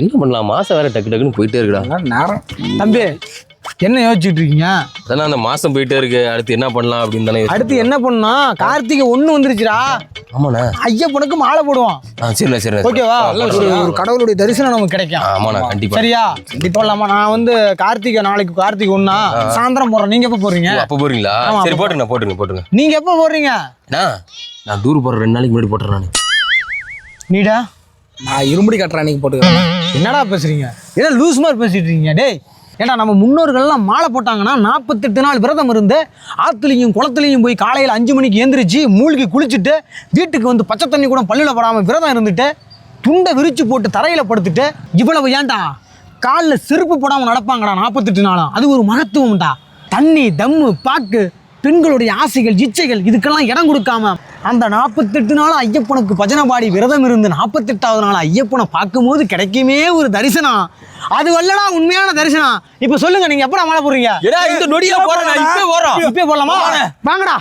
என்ன பண்ணலாம்? மாசம் வேற டக்கு டக்குன்னு போயிட்டே இருக்குடா. அதெல்லாம் நேரம். தம்பி என்ன யோசிச்சுட்டு இருக்கீங்க? அதான் அந்த மாசம் போயிட்டே இருக்கு. அடுத்து என்ன பண்ணலாம் அப்படின்னு தானே அடுத்து என்ன பண்ணா? கார்த்திகை ஒண்ணு வந்துருச்சுடா. ஆமாண்ணா. ஐயப்பனுக்கு மாலை போடுவோம். சரிண்ணா சரிண்ணா ஓகேவா? ஒரு கடவுளுடைய தரிசனம் நமக்கு கிடைக்கும். ஆமாண்ணா கண்டிப்பா. சரியா? கண்டிப்பா இல்லாம நான் வந்து கார்த்திகை நாளைக்கு கார்த்திகை ஒண்ணா. சாயந்தரம் போறேன் நீங்க எப்ப போறீங்க? அப்ப போறீங்களா? சரி அப்ப போட்டுருங்க போட்டுருங்க போட்டுருங்க. நீங்க எப்ப போறீங்க? நான் டூர் போற ரெண்டு நாளைக்கு முன்னாடி போட்டுறேன் நான். நீடா? நான் இருமுடி கட்டுற அன்னைக்கு போட்டுக்கிறேன். என்னடா பேசுறீங்க? ஏதோ லூஸ் மாதிரி பேசிட்டு இருக்கீங்க. டேய் ஏன்டா நம்ம முன்னோர்கள்லாம் மாலை போட்டாங்கன்னா நாற்பத்தெட்டு நாள் விரதம் இருந்து ஆத்துலையும் குளத்துலையும் போய் காலையில் அஞ்சு மணிக்கு எந்திரிச்சு மூழ்கி குளிச்சுட்டு வீட்டுக்கு வந்து பச்சை தண்ணி கூட பல்லில் படாமல் விரதம் இருந்துட்டு துண்டை விரிச்சு போட்டு தரையில் படுத்துட்டு இவ்வளவு ஏன்டா? காலில் செருப்பு போடாமல் நடப்பாங்கடா நாற்பத்தெட்டு நாளும் அது ஒரு மகத்துவம்டா. தண்ணி தம்மு பாக்கு பெண்களுடைய ஆசைகள் இச்சைகள் இதுக்கெல்லாம் இடம் கொடுக்காம அந்த நாற்பத்தெட்டு நாள் ஐயப்பனுக்கு பஜனை பாடி விரதம் இருந்து நாற்பத்தெட்டாவது நாள் ஐயப்பனை பார்க்கும்போது கிடைக்குமே ஒரு தரிசனம் அது வல்லடா உண்மையான தரிசனம் இப்போ சொல்லுங்க நீங்க எப்படா மழை போடுறீங்க? இந்த நொடியா போறேன் இப்பவே போறோம் இப்பயே போடலாமா? வாங்கடா.